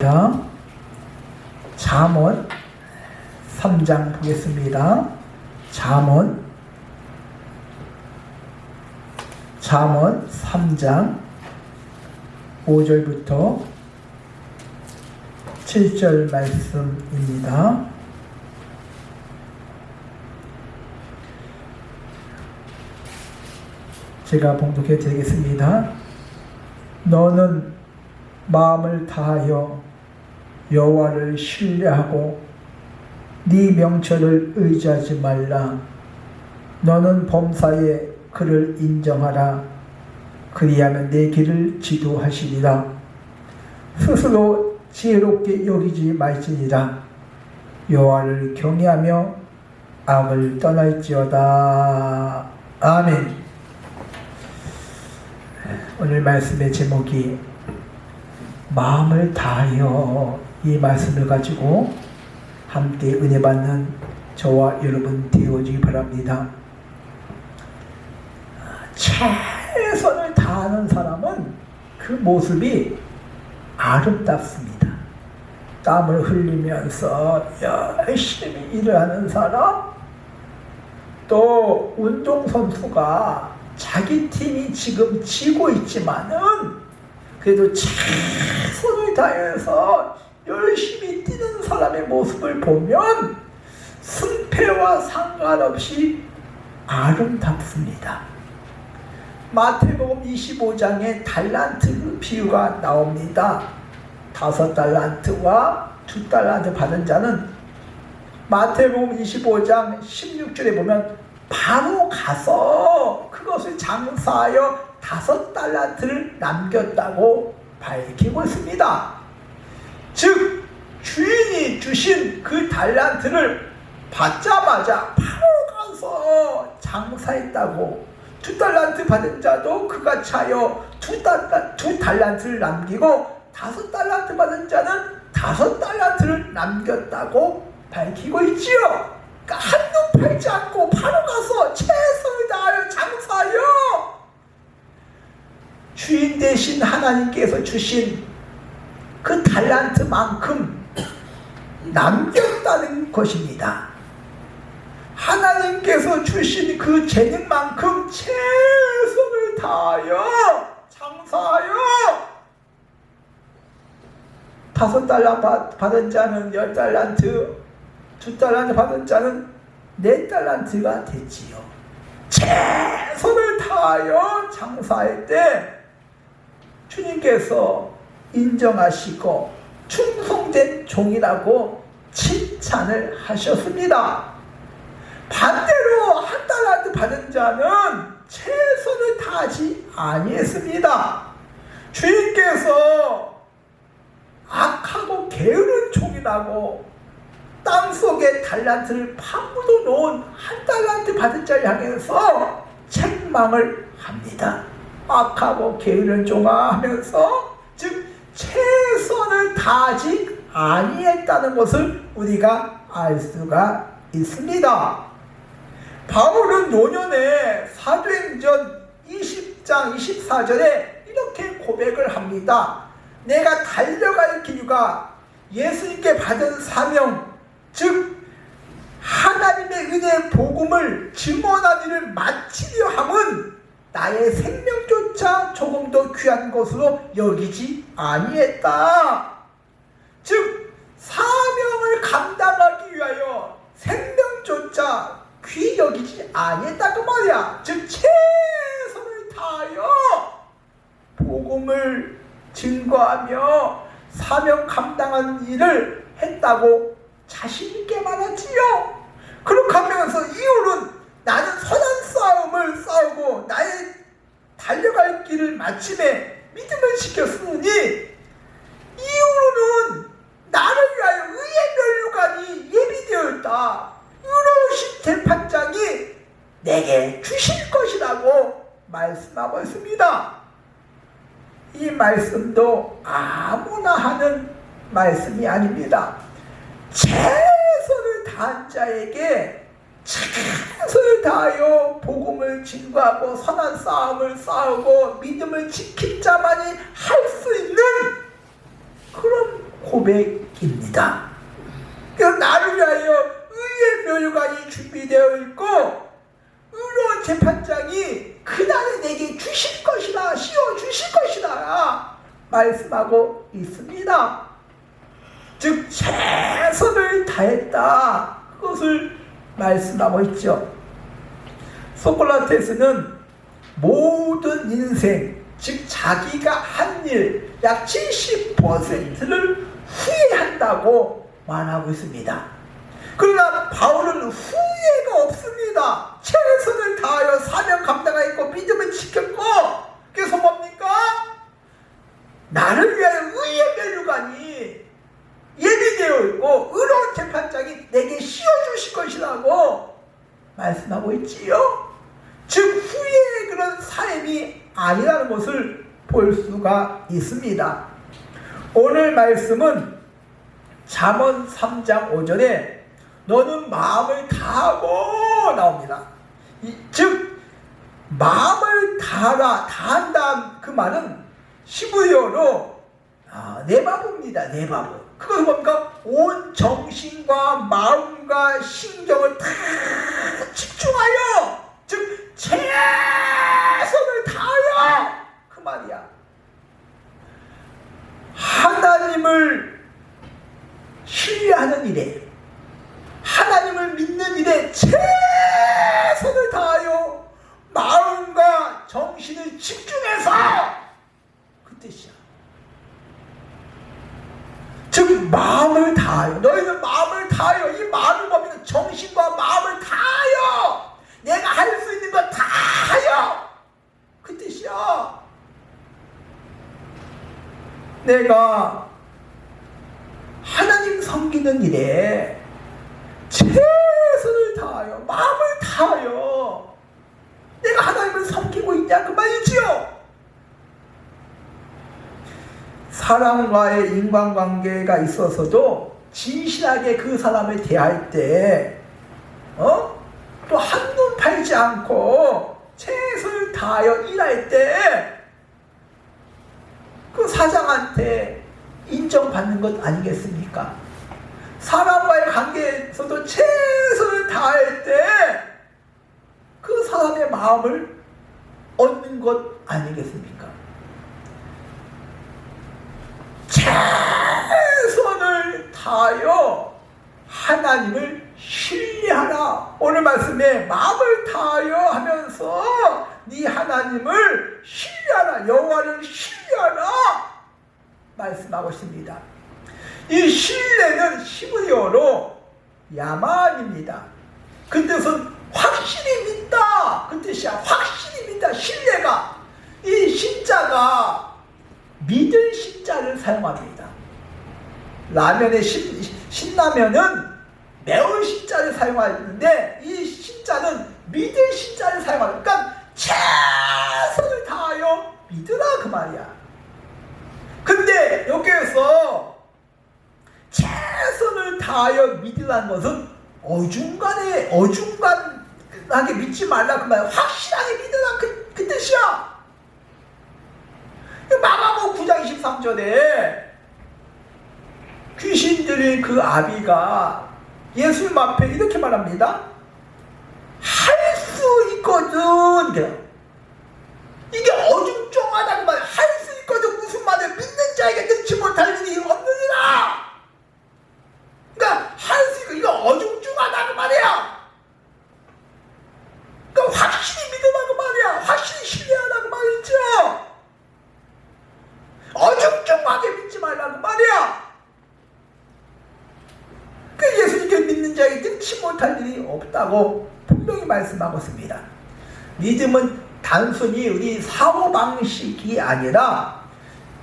자, 잠언 3장 보겠습니다. 잠언 잠언 3장 5절부터 7절 말씀입니다. 제가 봉독해 드리겠습니다. 너는 마음을 다하여 여호와를 신뢰하고 네 명철을 의지하지 말라. 너는 범사에 그를 인정하라. 그리하면 내 길을 지도하시리라. 스스로 지혜롭게 여기지 말지니라. 여호와를 경외하며 악을 떠날지어다. 아멘. 오늘 말씀의 제목이 마음을 다하여 이 말씀을 가지고 함께 은혜 받는 저와 여러분 되어지기 바랍니다. 최선을 다하는 사람은 그 모습이 아름답습니다. 땀을 흘리면서 열심히 일을 하는 사람, 또 운동선수가 자기 팀이 지금 지고 있지만은 그래도 최선을 다해서 열심히 뛰는 사람의 모습을 보면 승패와 상관없이 아름답습니다. 마태복음 25장에 달란트 비유가 나옵니다. 다섯 달란트와 두 달란트 받은 자는 마태복음 25장 16절에 보면 바로 가서 그것을 장사하여 다섯 달란트를 남겼다고 밝히고 있습니다. 즉 주인이 주신 그 달란트를 받자마자 바로 가서 장사했다고 두 달란트 받은 자도 그같이 하여 두, 달란, 두 달란트를 남기고 다섯 달란트 받은 자는 다섯 달란트를 남겼다고 밝히고 있지요. 그러니까 한눈 팔지 않고 바로 가서 최선을 다하여 장사하여 주인 대신 하나님께서 주신 그 달란트만큼 남겼다는 것입니다. 하나님께서 주신 그 재능만큼 최선을 다하여 장사하여 다섯 달러 받은 자는 열 달란트, 두 달란트 받은 자는 네 달란트가 됐지요. 최선을 다하여 장사할 때 주님께서 인정하시고 충성된 종이라고 칭찬을 하셨습니다. 반대로 한 달란트 받은 자는 최선을 다하지 아니했습니다. 주인께서 악하고 게으른 종이라고 땅속에 달란트를 파묻어 놓은 한 달란트 받은 자를 향해서 책망을 합니다. 악하고 게으른 종아 하면서 하지 아니했다는 것을 우리가 알 수가 있습니다. 바울은 노년에 사도행전 20장 24절에 이렇게 고백을 합니다. 내가 달려갈 길과 예수님께 받은 사명, 즉 하나님의 은혜의 복음을 일을 마치려 함은 나의 생명조차 조금 더 귀한 것으로 여기지 아니했다. 즉 사명을 감당하기 위하여 생명조차 귀 여기지 아니했다고 말이야. 즉 최선을 다하여 복음을 증거하며 사명 감당한 일을 했다고 자신 있게 말하지요. 그렇게 하면서 이유는 나는 선한 싸움을 싸우고 나의 달려갈 길을 마침에 믿음을 지켰으니 이후로는 나를 위하여 의의 면류관이 예비되었다. 의로우신 재판장이 내게 주실 것이라고 말씀하고 있습니다. 이 말씀도 아무나 하는 말씀이 아닙니다. 최선을 다한 자에게 최선을 다하여 복음을 증거하고 선한 싸움을 싸우고 믿음을 지킨 자만이 할 수 있는 그런 고백입니다. 그 나를 위하여 의의 멸관이 준비되어 있고 의로운 재판장이 그날에 내게 주실 것이다 씌워 주실 것이다 말씀하고 있습니다. 즉 최선을 다했다 그것을 말씀하고 있죠. 소크라테스는 모든 인생 즉 자기가 한 일 약 70%를 후회한다고 말하고 있습니다. 그러나 바울은 후회가 없습니다. 최선을 다하여 사명 감당하였고 믿음을 지켰고 그래서 뭡니까? 나를 위하여 의의 멸류관이 예비되어 있고 의로운 재판장이 내게 씌워주실 것이라고 말씀하고 있지요. 즉 후회의 그런 삶이 아니라는 것을 볼 수가 있습니다. 오늘 말씀은 잠언 3장 5절에 너는 마음을 다하고 나옵니다. 이, 즉 마음을 다하라 다한다 그 말은 시부여로 아, 내바보입니다. 내바보. 그건 뭡니까? 온 정신과 마음과 신경을 다 집중하여 즉 최선을 다하여 그 말이야. 하나님을 신뢰하는 일에 하나님을 믿는 일에 최선을 다하여 마음과 정신을 집중해서 그 뜻이야. 즉 마음을 다하여 너희는 마음을 다하여 이 마음을 뭡니까? 정신과 마음을 다하여 내가 할 수 있는 거 다하여 그 뜻이야. 내가 하나님 섬기는 일에 최선을 다하여 마음을 다하여 내가 하나님을 섬기고 있냐 그 말이지요. 사람과의 인간관계가 있어서도 진실하게 그 사람을 대할 때, 어? 또 한눈 팔지 않고 최선을 다하여 일할 때, 그 사장한테 인정받는 것 아니겠습니까? 사람과의 관계에서도 최선을 다할 때, 그 사람의 마음을 얻는 것 아니겠습니까? 최선을 다하여 하나님을 신뢰하라. 오늘 말씀에 마음을 다하여 하면서 네 하나님을 신뢰하라. 여호와를 신뢰하라. 말씀하고 있습니다. 이 신뢰는 히브리어로 야만입니다. 그 뜻은 확실히 믿다. 그 뜻이야. 확실히 믿다. 신뢰가. 이 신자가 믿을 신자를 사용합니다. 라면의 신, 신라면은 매운 신자를 사용하는데 이 신자는 믿을 신자를 사용합니다. 그러니까 최선을 다하여 믿으라 그 말이야. 근데 여기에서 최선을 다하여 믿으라는 것은 어중간에 어중간하게 믿지 말라 그 말이야. 확실하게 믿으라 그, 그 뜻이야. 마가복 9장 23절에 귀신 들인 그 아비가 예수님 앞에 이렇게 말합니다. 할 수 있거든. 이게 어중쩡하다고 말이야. 할수 있거든. 무슨 말이야. 믿는 자에게 능치 못할 일이 없느니라. 그러니까 할 수 있고 이거 어중쩡하다고 말이야. 그러니까 확실히 믿으라고 말이야. 확실히 신뢰하라고 말이죠. 어중쩡하게 믿지 말라고 말이야. 그 예수님께 믿는 자에게 능치 못할 없다고 분명히 말씀하고 있습니다. 믿음은 단순히 우리 사고방식이 아니라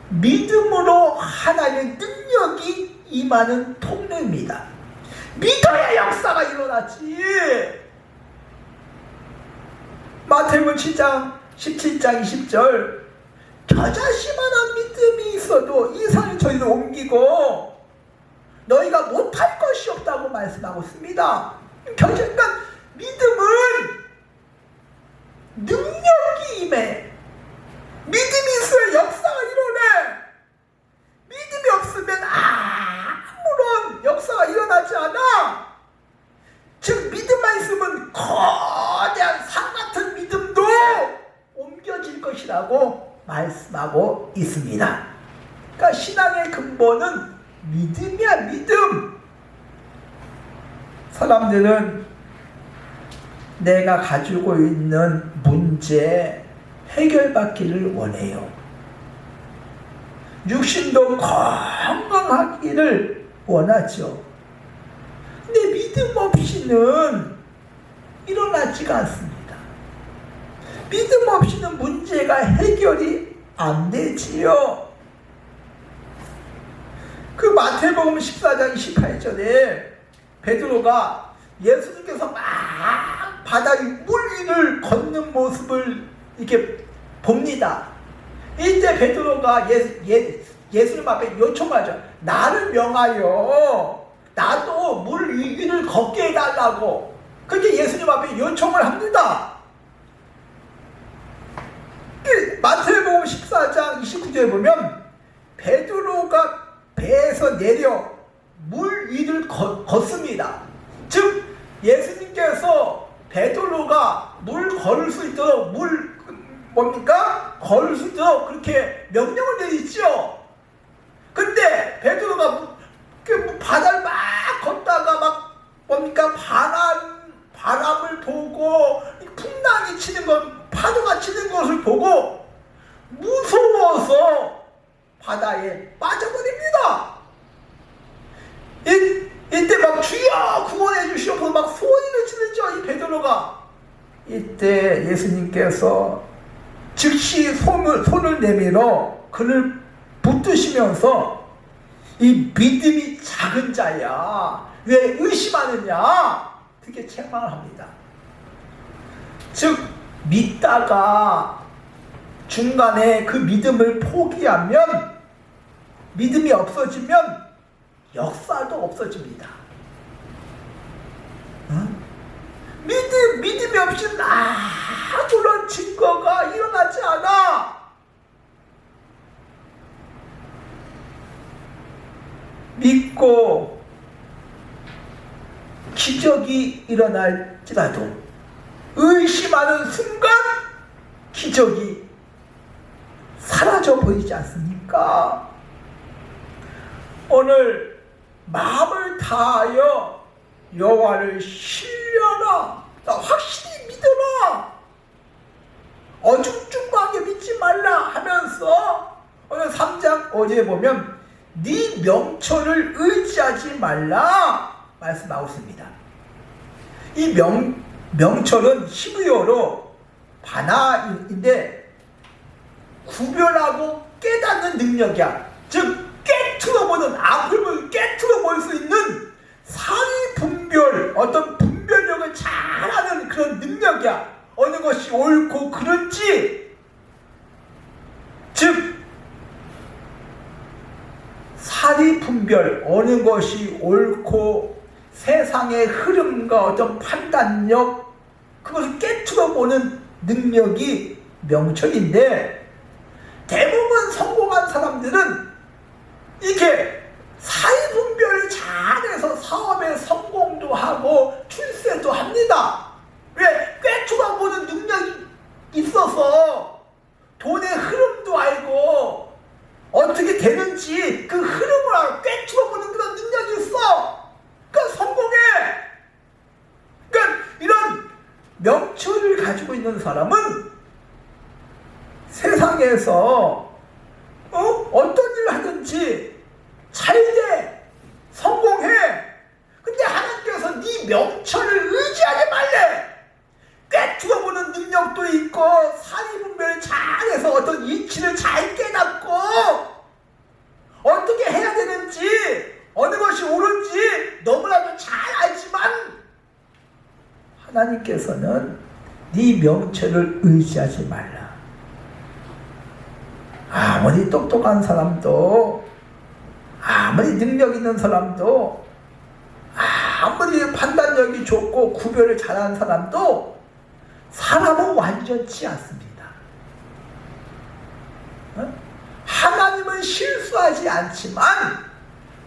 믿음으로 하나님의 능력이 임하는 통로입니다. 믿어야 역사가 일어나지. 마태복음 7장 17장 20절 겨자씨만한 믿음이 있어도 이 산을 저희를 옮기고 너희가 못할 것이 없다고 말씀하고 있습니다. 그러니까 믿음은 능력이 임해. 믿음이 있어야 역사가 일어나. 믿음이 없으면 아무런 역사가 일어나지 않아. 즉 믿음만 있으면 거대한 산 같은 믿음도 옮겨질 것이라고 말씀하고 있습니다. 그러니까 신앙의 근본은 믿음이야 믿음. 사람들은 내가 가지고 있는 문제 해결받기를 원해요. 육신도 건강하기를 원하죠. 근데 믿음 없이는 일어나지가 않습니다. 믿음 없이는 문제가 해결이 안 되지요. 그 마태복음 14장 28절에 베드로가 예수님께서 막 바다의 물 위를 걷는 모습을 이렇게 봅니다. 이때 베드로가 예, 예, 예수님 앞에 요청하죠. 나를 명하여 나도 물 위를 걷게 해달라고 그렇게 예수님 앞에 요청을 합니다. 이 마태복음 14장 29절에 보면 베드로가 배에서 내려 물 위를 걷, 걷습니다. 즉 예수님께서 베드로가 물 걸을 수 있도록 물 뭡니까? 걸을 수 있도록 그렇게 명령을 내리죠. 근데 베드로가 무- 그뭐 바다를 막 걷다가 막 뭡니까? 바람 바람을 보고 풍랑이 치는 것 파도가 치는 것을 보고 무서워서 바다에 빠져버립니다. 이, 이때 막 주여 구원해 주시옵소서 막 소리를 지르죠. 이 베드로가. 이때 예수님께서 즉시 손을, 손을 내밀어 그를 붙드시면서 이 믿음이 작은 자야. 왜 의심하느냐? 그렇게 책망을 합니다. 즉 믿다가 중간에 그 믿음을 포기하면 믿음이 없어지면 역사도 없어집니다. 응? 믿음, 믿음이 없이는 아무런 증거가 일어나지 않아. 믿고 기적이 일어날지라도 의심하는 순간 기적이 사라져 보이지 않습니까? 오늘 마음을 다하여 여호와를 신뢰하라. 나 확실히 믿어라. 어중중하게 믿지 말라 하면서 오늘 3장 어제 보면 네 명철을 의지하지 말라 말씀하고 있습니다. 이 명, 명철은 히브리어로 바나인데 구별하고 깨닫는 능력이야. 즉 깨트려보는 아픔을 깨트려볼 수 있는 상위 분별 어떤 분별력을 잘하는 그런 능력이야. 어느 것이 옳고 그른지 즉 사리 분별 어느 것이 옳고 세상의 흐름과 어떤 판단력 그것을 깨트려 보는 능력이 명철인데 대부분 성공한 사람들은 이게 사회 분별을 잘해서 사업에 성공도 하고 출세도 합니다. 왜? 꿰추어 보는 능력이 있어서 돈의 흐름도 알고 어떻게 되는지 그 흐름을 알고 꿰추어 보는 그런 능력이 있어. 그러니까 성공해. 그러니까 이런 명철을 가지고 있는 사람은 세상에서 어? 어떤 일을 하든지 잘 돼. 성공해. 근데 하나님께서 네 명철을 의지하지 말래. 꿰추어 보는 능력도 있고 사리 분별을 잘해서 어떤 이치를 잘 깨닫고 어떻게 해야 되는지 어느 것이 옳은지 너무나도 잘 알지만 하나님께서는 네 명철을 의지하지 말라. 아무리 똑똑한 사람도 아무리 능력 있는 사람도 아무리 판단력이 좋고 구별을 잘하는 사람도 사람은 완전치 않습니다. 어? 하나님은 실수하지 않지만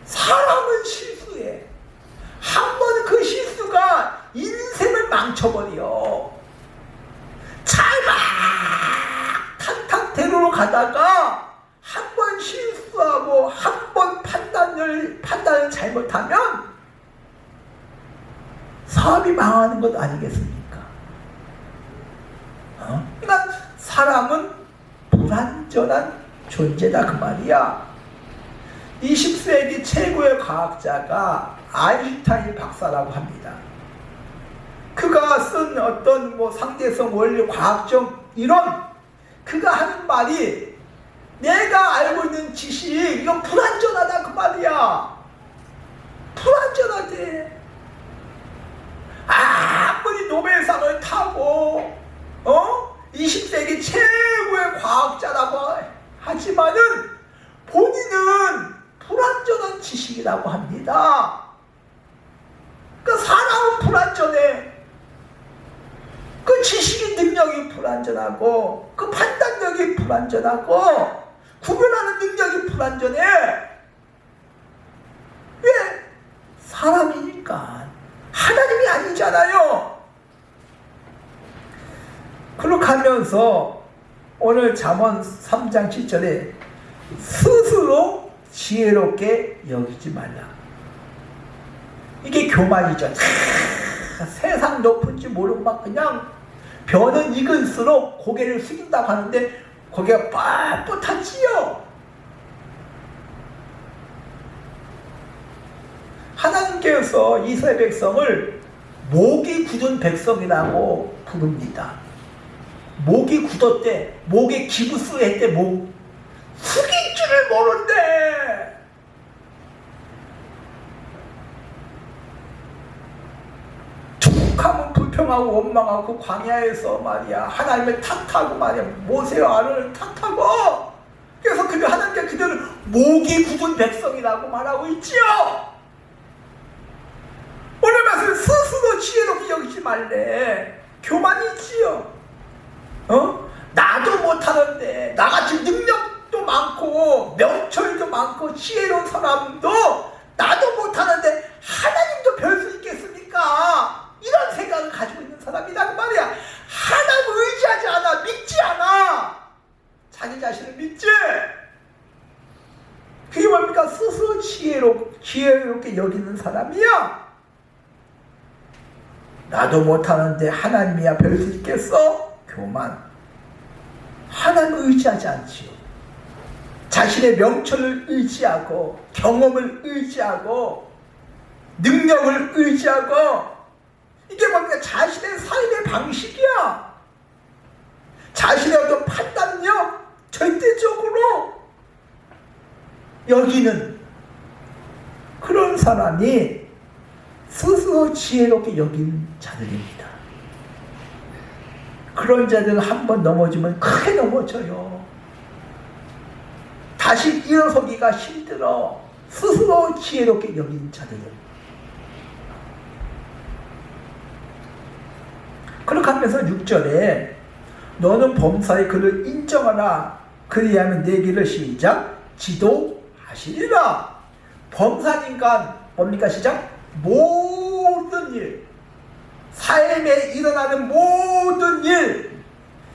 사람은 실수해. 한 번 그 실수가 인생을 망쳐버려. 잘막 탄탄대로로 가다가 한 번 실수하고 한 번 판단을 판단을 잘못하면 사업이 망하는 것 아니겠습니까? 어? 그러니까 사람은 불완전한 존재다 그 말이야. 20세기 최고의 과학자가 아인슈타인 박사라고 합니다. 그가 쓴 어떤 뭐 상대성 원리 과학적 이론 그가 하는 말이 내가 알고 있는 지식 이거 불완전하다 그 말이야. 불완전하대. 아무리 노벨상을 타고 어 20세기 최고의 과학자라고 하지만은 본인은 불완전한 지식이라고 합니다. 그 사람은 불완전해. 그 지식의 능력이 불완전하고 그 판단력이 불완전하고 구별하는 능력이 불완전해. 왜? 사람이니까. 하나님이 아니잖아요. 그렇게 하면서 오늘 잠언 3장 7절에 스스로 지혜롭게 여기지 말라. 이게 교만이죠. 차, 세상 높은지 모르고 막 그냥 벼는 익을수록 고개를 숙인다고 하는데 고개가 뻣뻣하지요. 하나님께서 이스라엘 백성을 목이 굳은 백성이라고 부릅니다. 목이 굳었대. 목에 기부스 했대. 목. 숙일 줄을 모른대. 툭하면 불평하고 원망하고 광야에서 말이야 하나님을 탓하고 말이야. 모세와 아론을 탓하고. 그래서 그들 하나님께 그들은 목이 굳은 백성이라고 말하고 있지요. 오늘 말씀 스스로 지혜롭게 여기지 말래. 교만이지요. 어? 나도 못하는데 나같이 능력도 많고 명철도 많고 지혜로운 사람도 나도 못하는데 하나님도 별 수 있겠습니까? 이런 생각을 가지고 있는 사람이란 말이야. 하나님을 의지하지 않아. 믿지 않아. 자기 자신을 믿지. 그게 뭡니까? 스스로 지혜로, 지혜롭게 여기는 사람이야. 나도 못하는데 하나님이야 별 수 있겠어? 교만. 하나님을 의지하지 않지요. 자신의 명철을 의지하고 경험을 의지하고 능력을 의지하고 이게 뭡니까? 자신의 삶의 방식이야. 자신의 어떤 판단력 절대적으로 여기는 그런 사람이 스스로 지혜롭게 여긴 자들입니다. 그런 자들은 한 번 넘어지면 크게 넘어져요. 다시 일어서기가 힘들어. 스스로 지혜롭게 여긴 자들은. 그렇게 하면서 6절에 너는 범사에 그를 인정하라. 그리하면 내 길을 시작 지도하시리라. 범사니까 뭡니까 시작? 모든 일. 삶에 일어나는 모든 일.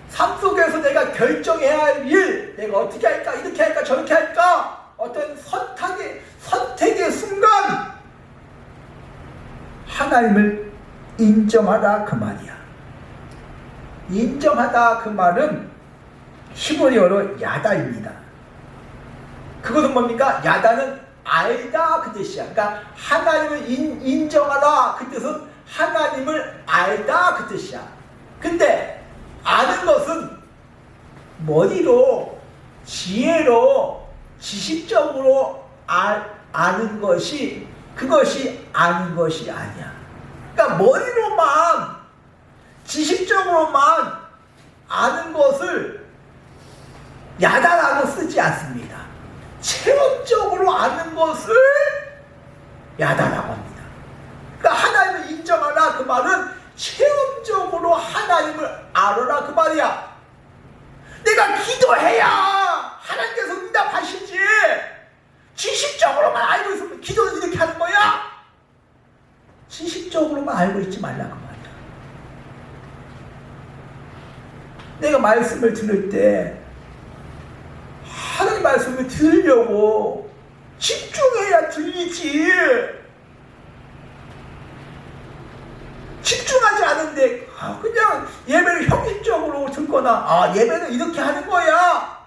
삶 속에서 내가 결정해야 할 일. 내가 어떻게 할까? 이렇게 할까? 저렇게 할까? 어떤 선택의, 선택의 순간. 하나님을 인정하라. 그 말이야. 인정하다 그 말은 히브리어로 야다입니다. 그것은 뭡니까? 야다는 알다 그 뜻이야. 그러니까 하나님을 인, 인정하다 그 뜻은 하나님을 알다 그 뜻이야. 근데 아는 것은 머리로 지혜로 지식적으로 알, 아는 것이 그것이 아는 것이 아니야. 그러니까 머리로만 지식적으로만 아는 것을 야다라고 쓰지 않습니다. 체험적으로 아는 것을 야다라고 합니다. 그러니까 하나님을 인정하라 그 말은 체험적으로 하나님을 알아라 그 말이야. 내가 기도해야 하나님께서 응답하시지. 지식적으로만 알고 있지 말라 그 말이야. 내가 말씀을 들을 때 하나님 말씀을 들으려고 집중해야 들리지. 집중하지 않은데 아, 그냥 예배를 형식적으로 듣거나 아 예배는 이렇게 하는 거야.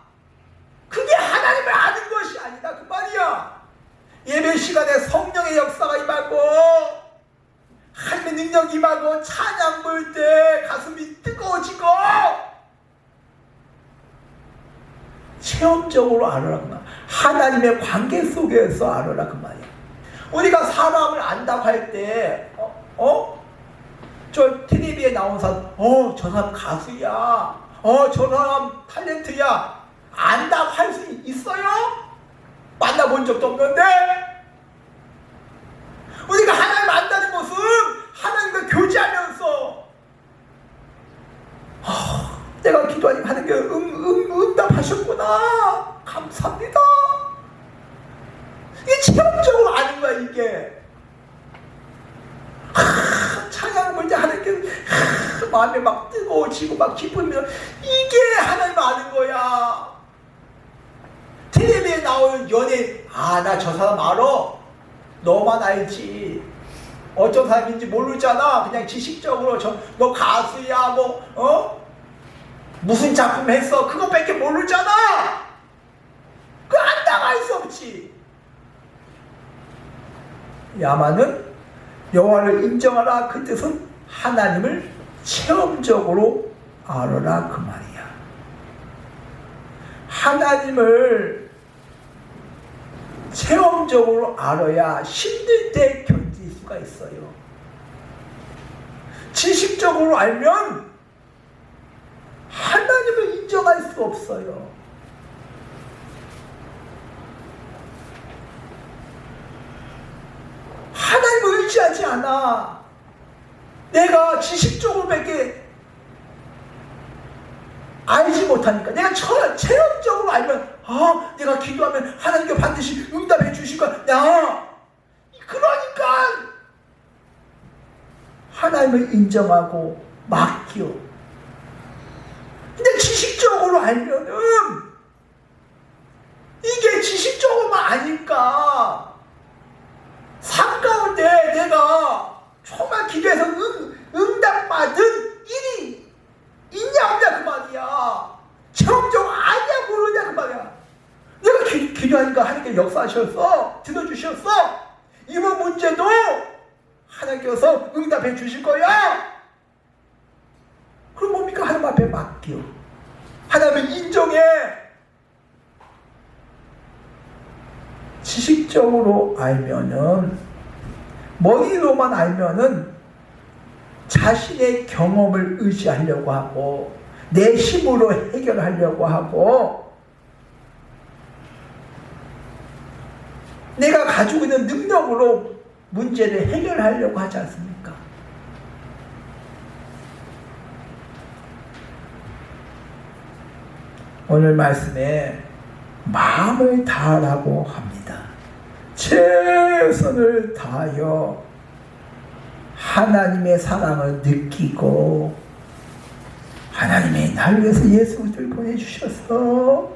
그게 하나님을 아는 것이 아니다 그 말이야. 예배 시간에 성령의 역사가 임하고 하나님의 능력이 임하고 찬양 볼 때 가슴이 뜨거워지고 체험적으로 알아라 그 말. 하나님의 관계 속에서 알아라 그 말이야. 우리가 사람을 안다고 할 때 어? 어? 저 텔레비에 나온 사람 어 저 사람 가수야 어 저 사람 탤런트야 안다고 할 수 있어요? 만나본 적도 없는데 우리가 하나님 안다는 것은 하나님과 교제하면서 아, 내가 기도하니 하나님께 응, 하셨구나. 감사합니다. 이게 체험적으로 아는 거야 이게. 하, 찬양 볼때 하나님께 하, 마음에 막 뜨거워지고 막 기쁘면 이게 하나님 아는 거야. 텔레비에 나오는 연예인 아 나 저 사람 알아. 너만 알지. 어떤 사람인지 모르잖아. 그냥 지식적으로 저 너 가수야 뭐 어? 무슨 작품 했어? 그거밖에 모르잖아! 그 안다고 할수 없지! 야만은 여호와를 인정하라 그 뜻은 하나님을 체험적으로 알아라 그 말이야. 하나님을 체험적으로 알아야 힘들 때 견딜 수가 있어요. 지식적으로 알면 하나님을 인정할 수 없어요. 하나님을 의지하지 않아. 내가 지식적으로 밖에 알지 못하니까 내가 처, 체험적으로 알면 아 내가 기도하면 하나님께 반드시 응답해 주실 거야 야 그러니까 하나님을 인정하고 맡겨 근데 지식적으로 알면은 이게 지식적으로만 아니까? 삶 가운데 내가 정말 기도해서 응, 응답받은 일이 있냐 없냐 그 말이야. 체험적 아니야 모르냐 그 말이야. 내가 기, 기도하니까 하나님께 역사하셨어 들어주셨어 이번 문제도 하나님께서 응답해 주실 거야 그럼 뭡니까? 하나님 앞에 맡겨. 하나님을 인정해. 지식적으로 알면은 머리로만 알면은 자신의 경험을 의지하려고 하고 내 힘으로 해결하려고 하고 내가 가지고 있는 능력으로 문제를 해결하려고 하지 않습니까? 오늘 말씀에 마음을 다하라고 합니다. 최선을 다하여 하나님의 사랑을 느끼고 하나님이 날 위해서 예수 그리스도를 보내주셨어.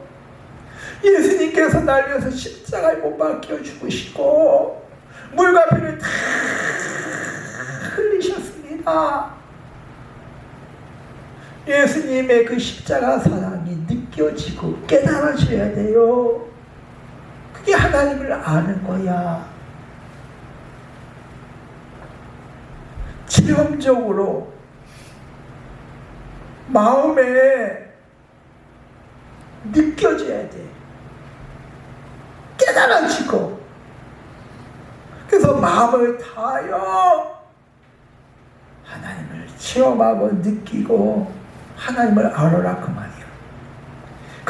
예수님께서 날 위해서 십자가에 못 박혀 죽으시고 물과 피를 다 흘리셨습니다. 예수님의 그 십자가 사랑이 느껴지고 깨달아져야 돼요. 그게 하나님을 아는 거야. 체험적으로 마음에 느껴져야 돼. 깨달아지고. 그래서 마음을 다하여 하나님을 체험하고 느끼고 하나님을 알아라 그 말이야.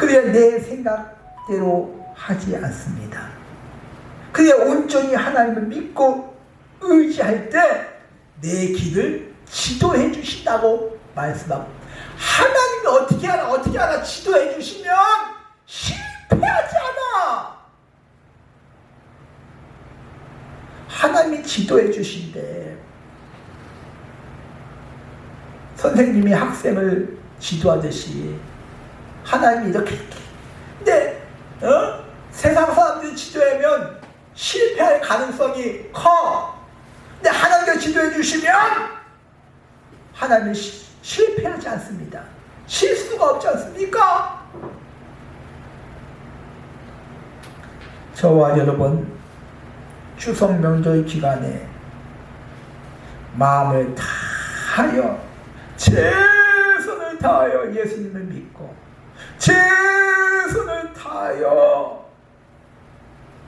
그래야 내 생각대로 하지 않습니다. 그래야 온전히 하나님을 믿고 의지할 때 내 길을 지도해 주신다고 말씀하고 하나님이 어떻게 하나 어떻게 하나 지도해 주시면 실패하지 않아. 하나님이 지도해 주신대. 선생님이 학생을 지도하듯이 하나님이 이렇게 근데 어? 세상 사람들이 지도하면 실패할 가능성이 커 근데 하나님께 지도해 주시면 하나님은 시- 실패하지 않습니다 실수가 없지 않습니까? 저와 여러분 추석 명절 기간에 마음을 다하여 최선을 다하여 예수님을 믿고 최선을 다하여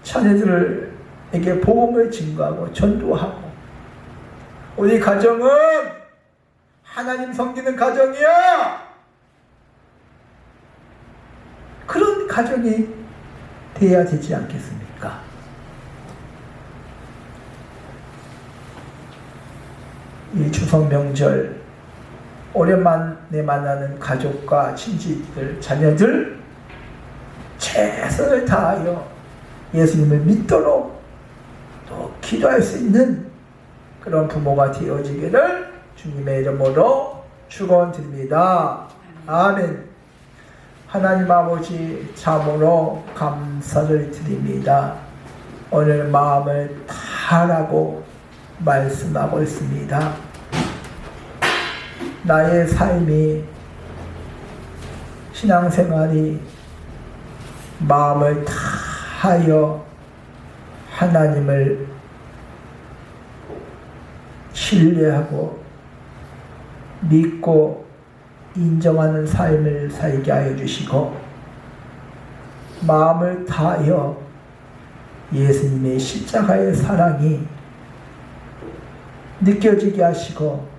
자녀들에게 복음을 증거하고 전도하고 우리 가정은 하나님 섬기는 가정이야 그런 가정이 돼야 되지 않겠습니까? 이 추석 명절 오랜만에 만나는 가족과 친지들, 자녀들 최선을 다하여 예수님을 믿도록 또 기도할 수 있는 그런 부모가 되어지기를 주님의 이름으로 축원드립니다. 아멘. 하나님 아버지 참으로 감사를 드립니다. 오늘 마음을 다하라고 말씀하고 있습니다. 나의 삶이 신앙생활이 마음을 다하여 하나님을 신뢰하고 믿고 인정하는 삶을 살게 하여 주시고 마음을 다하여 예수님의 십자가의 사랑이 느껴지게 하시고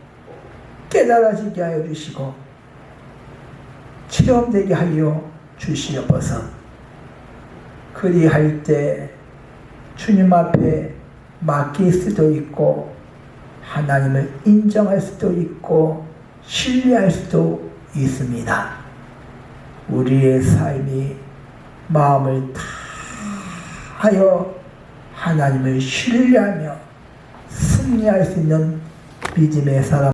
깨달아지게 하여 주시고 체험되게 하여 주시옵소서 그리할 때 주님 앞에 맡길 수도 있고 하나님을 인정할 수도 있고 신뢰할 수도 있습니다. 우리의 삶이 마음을 다하여 하나님을 신뢰하며 승리할 수 있는 믿음의 사람